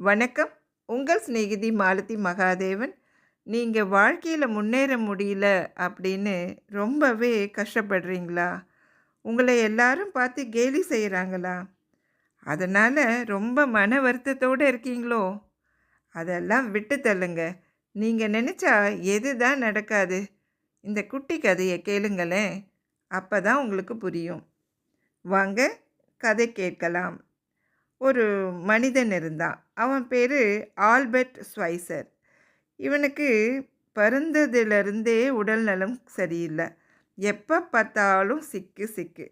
வணக்கம். உங்கள் சிநேகிதி மாலதி மகாதேவன். நீங்கள் வாழ்க்கையில் முன்னேற முடியல அப்படின்னு ரொம்பவே கஷ்டப்படுறீங்களா? உங்களை எல்லாரும் பார்த்து கேலி செய்கிறாங்களா அதனால் ரொம்ப மன வருத்தத்தோடு இருக்கீங்களோ? அதெல்லாம் விட்டு தள்ளுங்க. நீங்கள் நினச்சா எது தான் நடக்காது. இந்த குட்டி கதையை கேளுங்களேன். அப்போ தான் உங்களுக்கு புரியும். வாங்க கதை கேட்கலாம். ஒரு மனிதன் இருந்தான். அவன் பேர் ஆல்பர்ட் ஸ்வைசர். இவனுக்கு பருந்ததிலிருந்தே உடல் நலம் சரியில்லை. எப்போ பார்த்தாலும் சிக்கு சிக்கு.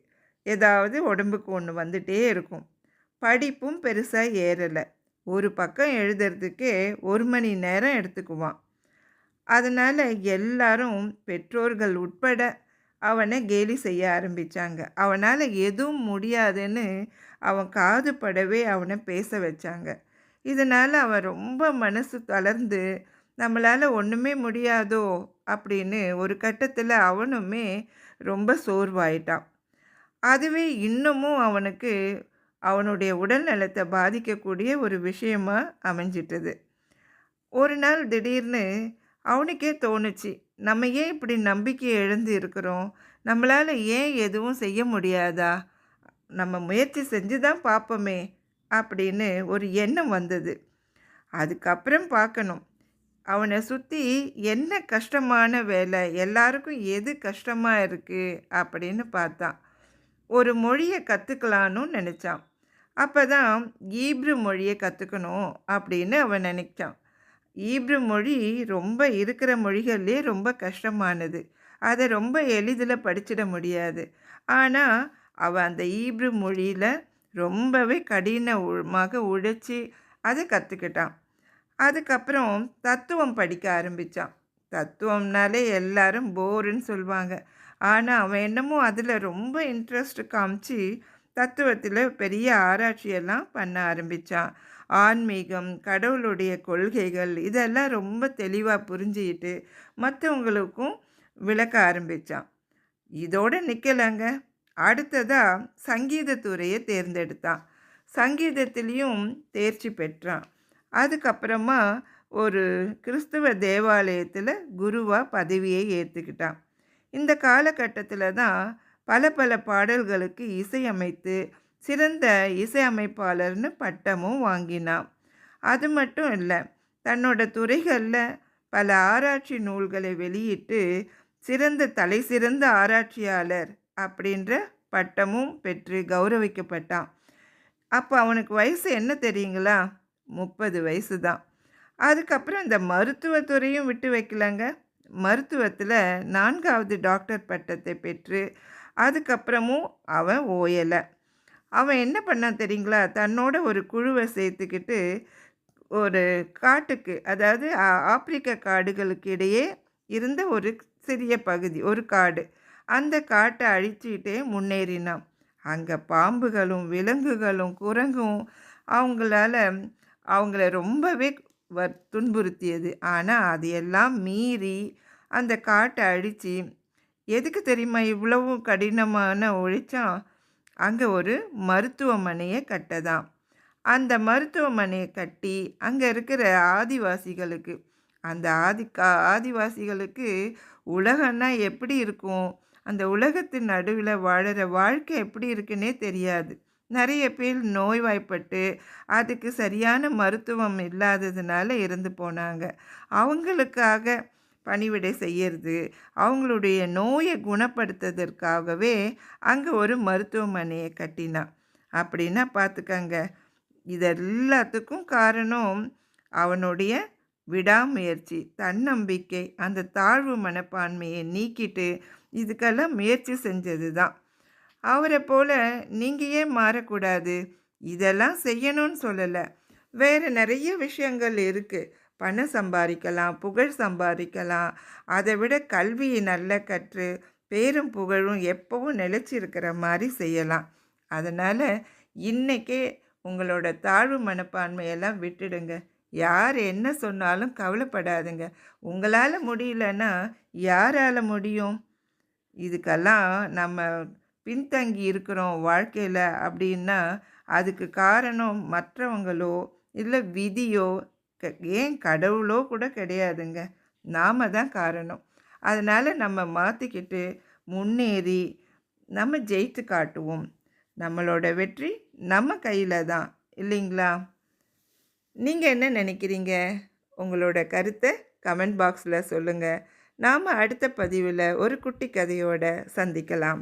ஏதாவது உடம்புக்கு ஒன்று வந்துட்டே இருக்கும். படிப்பும் பெருசாக ஏறலை. ஒரு பக்கம் எழுதுறதுக்கே ஒரு மணி நேரம் எடுத்துக்குவான். அதனால் எல்லாரும் பெற்றோர்கள் உட்பட அவனை கேலி செய்ய ஆரம்பித்தாங்க அவனால் எதுவும் முடியாதுன்னு அவன் காது படவே அவனை பேச வச்சாங்க. இதனால் அவன் ரொம்ப மனசு தளர்ந்து நம்மளால் ஒன்றுமே முடியாதோ? அப்படின்னு ஒரு கட்டத்தில் அவனுமே ரொம்ப சோர்வாயிட்டான். அதுவே இன்னமும் அவனுக்கு அவனுடைய உடல் நலத்தை பாதிக்கக்கூடிய ஒரு விஷயமாக அமைஞ்சிட்டது. ஒரு நாள் திடீர்னு அவனுக்கே தோணுச்சு நம்ம ஏன் இப்படி நம்பிக்கை எழுந்து இருக்கிறோம்? நம்மளால் ஏன் எதுவும் செய்ய முடியாதா? நம்ம முயற்சி செஞ்சு தான் பார்ப்போமே அப்படின்னு ஒரு எண்ணம் வந்தது. அதுக்கப்புறம் பார்க்கணும். அவனை சுற்றி என்ன கஷ்டமான வேலை எல்லாருக்கும் எது கஷ்டமாக இருக்குது அப்படின்னு பார்த்தான். ஒரு மொழியை கற்றுக்கலான்னு நினச்சான். அப்போ தான் ஈப்ரு மொழியை கற்றுக்கணும் அப்படின்னு அவன் நினைச்சான். ஈப்ரு மொழி ரொம்ப இருக்கிற மொழிகள்லேயே ரொம்ப கஷ்டமானது. அதை ரொம்ப எளிதில் படிச்சிட முடியாது. ஆனால் அவள் அந்த ஈப்ரு மொழியில் ரொம்பவே கடினமாக உழைச்சி அதை கற்றுக்கிட்டான் அதுக்கப்புறம் தத்துவம் படிக்க ஆரம்பித்தான் தத்துவம்னாலே எல்லாரும் போருன்னு சொல்லுவாங்க ஆனால் அவன் என்னமோ அதில் ரொம்ப இன்ட்ரெஸ்ட் காமிச்சு தத்துவத்தில் பெரிய ஆராய்ச்சியெல்லாம் பண்ண ஆரம்பித்தான் ஆன்மீகம் கடவுளுடைய கொள்கைகள் இதெல்லாம் ரொம்ப தெளிவாக புரிஞ்சுக்கிட்டு மற்றவங்களுக்கும் விளக்க ஆரம்பித்தான் இதோடு நிற்கலைங்க அடுத்ததாக சங்கீதத்துறையை தேர்ந்தெடுத்தான். சங்கீதத்திலையும் தேர்ச்சி பெற்றான். அதுக்கப்புறமா ஒரு கிறிஸ்துவ தேவாலயத்தில் குருவாக பதவியை ஏற்றுக்கிட்டான் இந்த காலகட்டத்தில் தான் பல பல பாடல்களுக்கு இசையமைத்து சிறந்த இசையமைப்பாளர்னு பட்டமும் வாங்கினான். அது மட்டும் இல்லை தன்னோட துறைகளில் பல ஆராய்ச்சி நூல்களை வெளியிட்டு சிறந்த தலை சிறந்த ஆராய்ச்சியாளர் அப்படின்ற பட்டமும் பெற்று கௌரவிக்கப்பட்டான். அப்போ அவனுக்கு வயசு என்ன தெரியுங்களா? முப்பது வயசு தான் அதுக்கப்புறம் இந்த மருத்துவத்துறையும் விட்டு வைக்கலங்க. மருத்துவத்தில் நான்காவது டாக்டர் பட்டத்தை பெற்று அதுக்கப்புறமும் அவன் ஓயலை. அவன் என்ன பண்ணான் தெரியுங்களா? தன்னோட ஒரு குழுவை சேர்த்துக்கிட்டு ஒரு காட்டுக்கு அதாவது ஆப்பிரிக்க காடுகளுக்கு இடையே இருந்த ஒரு சிறிய பகுதி ஒரு காடு. அந்த காட்டை அழிச்சிக்கிட்டே முன்னேறினான். அங்கே பாம்புகளும் விலங்குகளும் குரங்கும் அவங்களால அவங்கள ரொம்பவே வ துன்புறுத்தியது. ஆனால் அதையெல்லாம் மீறி அந்த காட்டை அழித்து எதுக்கு தெரியுமா இவ்வளவும் கடினமான உழைச்சான்? அங்கே ஒரு மருத்துவமனையை கட்டதான். அந்த மருத்துவமனையை கட்டி அங்கே இருக்கிற ஆதிவாசிகளுக்கு அந்த ஆதி கா ஆதிவாசிகளுக்கு உலகன்னா எப்படி இருக்கும்? அந்த உலகத்தின் நடுவில் வாழற வாழ்க்கை எப்படி இருக்குன்னே தெரியாது. நிறைய பேர் நோய்வாய்ப்பட்டு அதுக்கு சரியான மருத்துவம் இல்லாததுனால இறந்து போனாங்க. அவங்களுக்காக பணிவிடை செய்யறது அவங்களுடைய நோயை குணப்படுத்துறதற்காகவே அங்கே ஒரு மருத்துவமனையை கட்டினான் அப்படின்னா பார்த்துக்கங்க இது எல்லாத்துக்கும் காரணம் அவனுடைய விடாமுயற்சி தன்னம்பிக்கை அந்த தாழ்வு மனப்பான்மையை நீக்கிட்டு இதுக்கெல்லாம் முயற்சி செஞ்சது தான். அவரை போல் நீங்கள் ஏன் மாறக்கூடாது? இதெல்லாம் செய்யணும்னு சொல்லலை. வேறு நிறைய விஷயங்கள் இருக்குது பணம் சம்பாதிக்கலாம் புகழ் சம்பாதிக்கலாம். அதை விட கல்வியை நல்லா கற்று பேரும் புகழும் எப்பவும் நிலச்சிருக்கிற மாதிரி செய்யலாம். அதனால் இன்றைக்கே உங்களோட தாழ்வு மனப்பான்மையெல்லாம் விட்டுடுங்க. யார் என்ன சொன்னாலும் கவலைப்படாதுங்க. உங்களால் முடியலன்னா யாரால் முடியும்? இதுக்கெல்லாம் நம்ம பின்தங்கி இருக்கிறோம் வாழ்க்கையில் அப்படின்னா அதுக்கு காரணம் மற்றவங்களோ இல்லை விதியோ க ஏன் கடவுளோ கூட கிடையாதுங்க. நாம தான் காரணம். அதனால் நம்ம மாற்றிக்கிட்டு முன்னேறி நம்ம ஜெயித்து காட்டுவோம். நம்மளோட வெற்றி நம்ம கையில் தான். இல்லைங்களா? நீங்கள் என்ன நினைக்கிறீங்க? உங்களோட கருத்தை கமெண்ட் பாக்ஸில் சொல்லுங்கள் நாம் அடுத்த பதிவில் ஒரு குட்டி கதையோடு சந்திக்கலாம்.